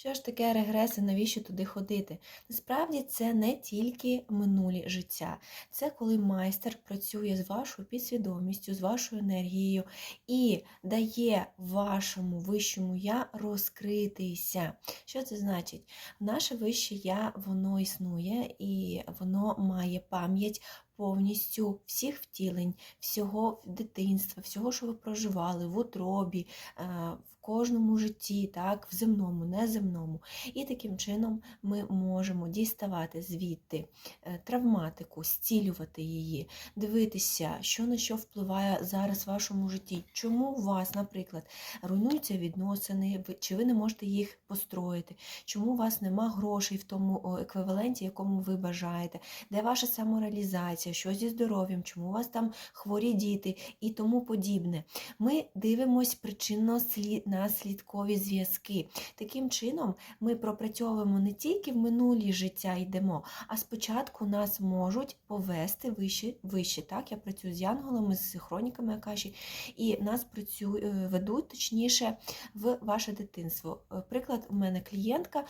Що ж таке регрес і навіщо туди ходити? Насправді це не тільки минулі життя, це коли майстер працює з вашою підсвідомістю, з вашою енергією і дає вашому вищому я розкритися. Що це значить? Наше вище я воно існує і воно має пам'ять повністю всіх втілень, всього дитинства, всього, що ви проживали в утробі, е, в кожному житті, так, в земному, неземному. І таким чином ми можемо діставати звідти е, травматику, зцілювати її, дивитися, що на що впливає зараз в вашому житті. Чому у вас, наприклад, руйнуються відносини, чи ви не можете їх построїти, чому у вас нема грошей в тому еквіваленті, якому ви бажаєте, де ваша самореалізація, що зі здоров'ям, чому у вас там хворі діти і тому подібне. Ми дивимось причинно-наслідкові зв'язки. Таким чином, ми пропрацьовуємо не тільки в минулі життя йдемо, а спочатку нас можуть повести вище, вище. Так, я працюю з янголами, з хроніками Акаші, і нас працю, е, ведуть точніше в ваше дитинство. Е, Приклад, у мене клієнтка,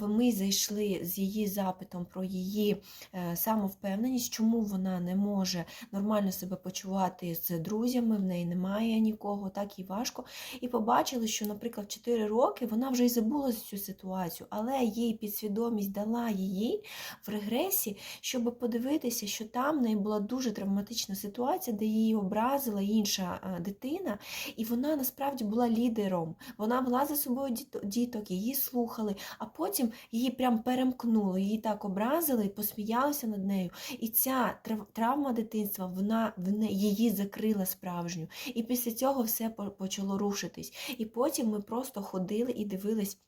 ми зайшли з її запитом про її е, самовпевненість, чому вона не може нормально себе почувати з друзями, в неї немає нікого, так і важко. І побачили, що, наприклад, 4 роки вона вже й забула за цю ситуацію, але їй підсвідомість дала її в регресі, щоб подивитися, що там в неї була дуже травматична ситуація, де її образила інша е, дитина, і вона насправді була лідером. Вона вела за собою діток, її слухали, а потім її прям перемкнуло, її так образили, посміялися над нею. І ця трав- травма дитинства, вона в її закрила справжню. І після цього все почало рушитись. І потім ми просто ходили і дивились.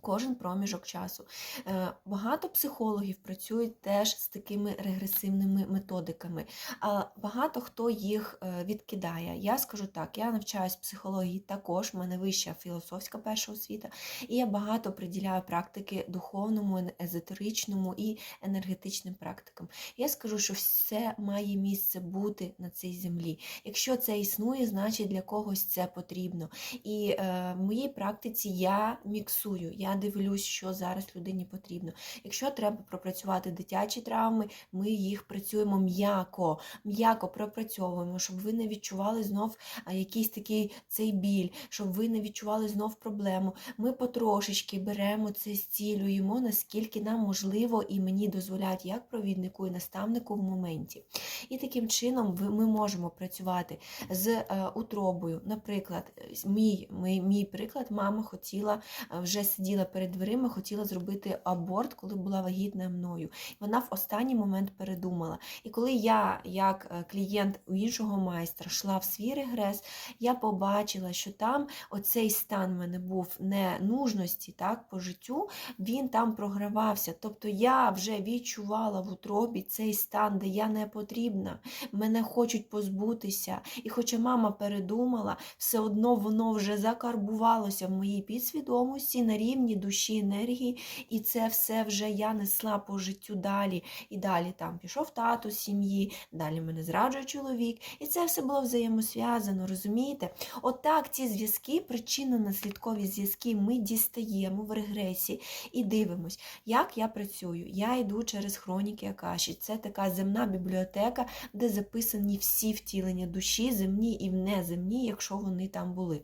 Кожен проміжок часу. Е, Багато психологів працюють теж з такими регресивними методиками, а багато хто їх е, відкидає. Я скажу так, я навчаюсь психології також, в мене вища філософська перша освіта, і я багато приділяю практики духовному, езотеричному і енергетичним практикам. Я скажу, що все має місце бути на цій землі. Якщо це існує, значить для когось це потрібно. І е, в моїй практиці я міксую, я дивлюсь, що зараз людині потрібно. Якщо треба пропрацювати дитячі травми, ми їх працюємо м'яко, м'яко пропрацьовуємо, щоб ви не відчували знов якийсь такий цей біль, щоб ви не відчували знов проблему. Ми потрошечки беремо це, зцілюємо, наскільки нам можливо і мені дозволяють як провіднику і наставнику в моменті. І таким чином ми можемо працювати з е, утробою. Наприклад, мій, мій, мій приклад, мама хотіла, е, вже сиділа перед дверима, хотіла зробити аборт, коли була вагітна мною. Вона в останній момент передумала. І коли я, як е, клієнт у іншого майстра, йшла в свій регрес, я побачила, що там оцей стан в мене був ненужності так, по життю, він там програвався. Тобто я вже відчувала в утробі цей стан, де я не потрібна, мене хочуть позбутися. І хоча мама передумала, все одно воно вже закарбувалося в моїй підсвідомості на рівні душі, енергії, і це все вже я несла по життю далі. І далі там пішов тато з сім'ї, далі мене зраджує чоловік. І це все було взаємосв'язано, розумієте? Отак ці зв'язки, причинно-наслідкові зв'язки ми дістаємо в регресі і дивимось, як я працюю. Я йду через хроніки Акаші. Це така земна бібліотека, де записані всі втілення душі, земні і неземні, якщо вони там були.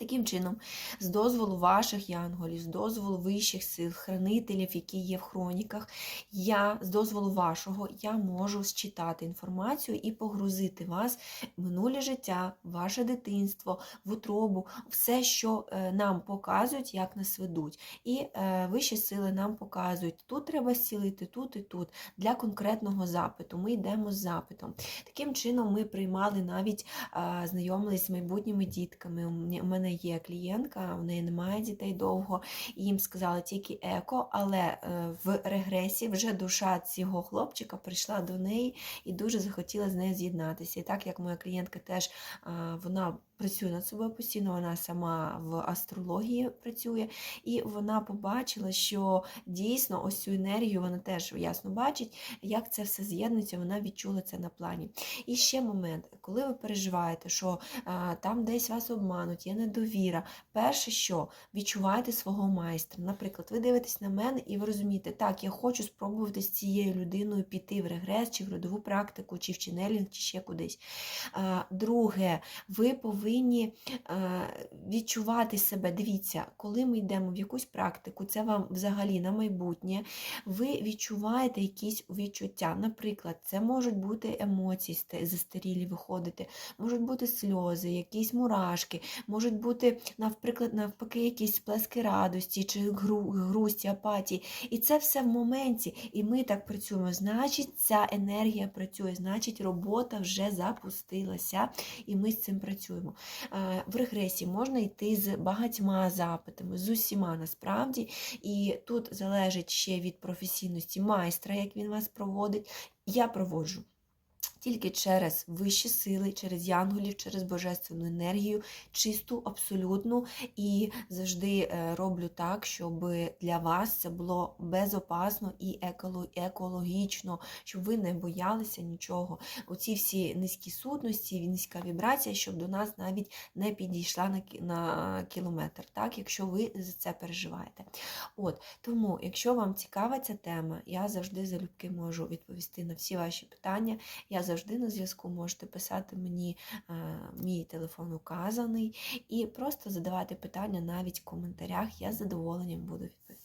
Таким чином, з дозволу ваших янголів, з дозволу вищих сил, хранителів, які є в хроніках, я з дозволу вашого я можу считати інформацію і погрузити вас в минуле життя, ваше дитинство, в утробу, все, що е, нам показують, як нас ведуть. І е, вищі сили нам показують, тут треба зцілити, тут і тут для конкретного запиту. Ми йдемо з запитом. Таким чином, ми приймали навіть знайомились з майбутніми дітками. У мене- мене є клієнтка, у неї немає дітей довго, і їм сказали тільки еко, але е, в регресі вже душа цього хлопчика прийшла до неї і дуже захотіла з нею з'єднатися. І так як моя клієнтка теж вона працює над собою постійно, вона сама в астрології працює, і вона побачила, що дійсно ось цю енергію вона теж ясно бачить, як це все з'єднується, вона відчула це на плані. І ще момент, коли ви переживаєте, що а, там десь вас обмануть, є недовіра. Перше, що відчуваєте свого майстра. Наприклад, ви дивитесь на мене і ви розумієте, так, я хочу спробувати з цією людиною піти в регрес, чи в родову практику, чи в ченелінг, чи ще кудись. А, Друге, ви повинні а, відчувати себе. Дивіться, коли ми йдемо в якусь практику, це вам взагалі на майбутнє, ви відчуваєте якісь відчуття. Наприклад, це можуть бути емоції застарілі виходити, можуть бути сльози, якісь мурашки, можуть бути, наприклад, навпаки, якісь сплески радості чи гру- грусті, апатії. І це все в моменті. І ми так працюємо. Значить, ця енергія працює, значить, робота вже запустилася, і ми з цим працюємо. Е, В регресії можна йти з багатьма запитами, з усіма насправді. І тут залежить ще від професійності майстра, як він вас проводить. Я проводжу. Тільки через вищі сили, через янголів, через божественну енергію, чисту, абсолютну, і завжди е, роблю так, щоб для вас це було безопасно і екологічно, щоб ви не боялися нічого. Оці всі низькі сутності, низька вібрація, щоб до нас навіть не підійшла на, кілометр, так, якщо ви за це переживаєте. От тому, якщо вам цікава ця тема, я завжди залюбки можу відповісти на всі ваші питання. Я завжди на зв'язку можете писати мені, е, мій телефон указаний, і просто задавати питання навіть в коментарях. Я з задоволенням буду відповідати.